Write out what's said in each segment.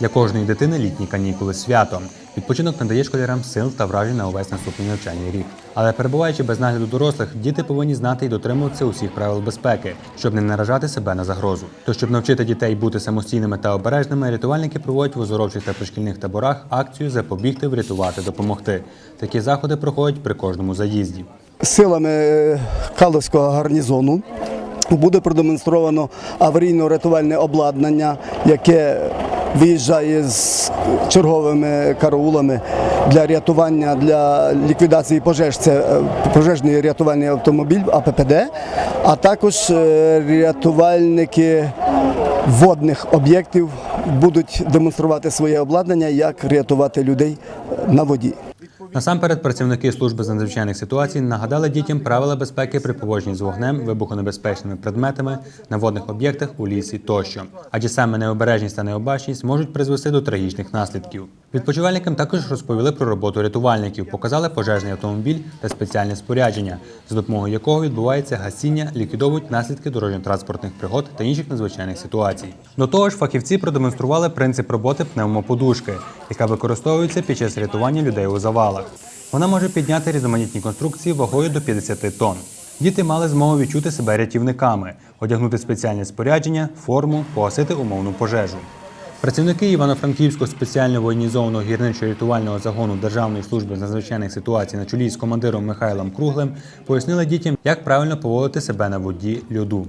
Для кожної дитини літні канікули свято. Відпочинок надає школярам сил та вражень на увесь наступний навчальний рік. Але перебуваючи без нагляду дорослих, діти повинні знати і дотримуватися усіх правил безпеки, щоб не наражати себе на загрозу. То щоб навчити дітей бути самостійними та обережними, рятувальники проводять в оздоровчих та пришкільних таборах акцію запобігти, врятувати, допомогти. Такі заходи проходять при кожному заїзді. силами е, Каловського гарнізону буде продемонстровано аварійно-рятувальне обладнання, яке виїжджає з черговими караулами для рятування, для ліквідації пожеж. Це е, пожежний рятувальний автомобіль АППД, а також е, рятувальники водних об'єктів будуть демонструвати своє обладнання, як рятувати людей на воді. Насамперед, працівники служби з надзвичайних ситуацій нагадали дітям правила безпеки при поводженні з вогнем, вибухонебезпечними предметами на водних об'єктах у лісі тощо. Адже саме необережність та необачність можуть призвести до трагічних наслідків. Відпочивальникам також розповіли про роботу рятувальників, показали пожежний автомобіль та спеціальне спорядження, за допомогою якого відбувається гасіння, ліквідовують наслідки дорожньо-транспортних пригод та інших надзвичайних ситуацій. До того ж, фахівці продемонстрували принцип роботи пневмоподушки, яка використовується під час рятування людей у завалах. Вона може підняти різноманітні конструкції вагою до 50 тонн. Діти мали змогу відчути себе рятівниками, одягнути спеціальне спорядження, форму, погасити умовну пожежу. Працівники Івано-Франківського спеціально воєнізованого гірничо-рятувального загону Державної служби з надзвичайних ситуацій на чолі з командиром Михайлом Круглим пояснили дітям, як правильно поводити себе на воді льоду.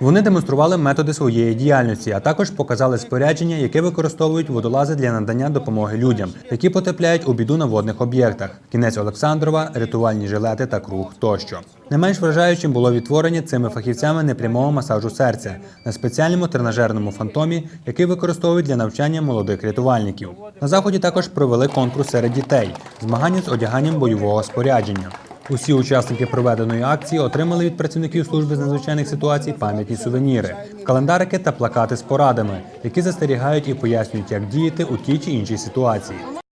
Вони демонстрували методи своєї діяльності, а також показали спорядження, яке використовують водолази для надання допомоги людям, які потрапляють у біду на водних об'єктах. Кінець Олександрова, рятувальні жилети та круг тощо. Не менш вражаючим було відтворення цими фахівцями непрямого масажу серця на спеціальному тренажерному фантомі, який використовують для навчання молодих рятувальників. На заході також провели конкурс серед дітей, змагання з одяганням бойового спорядження. Усі учасники проведеної акції отримали від працівників служби з надзвичайних ситуацій пам'ятні сувеніри, календарики та плакати з порадами, які застерігають і пояснюють, як діяти у тій чи іншій ситуації.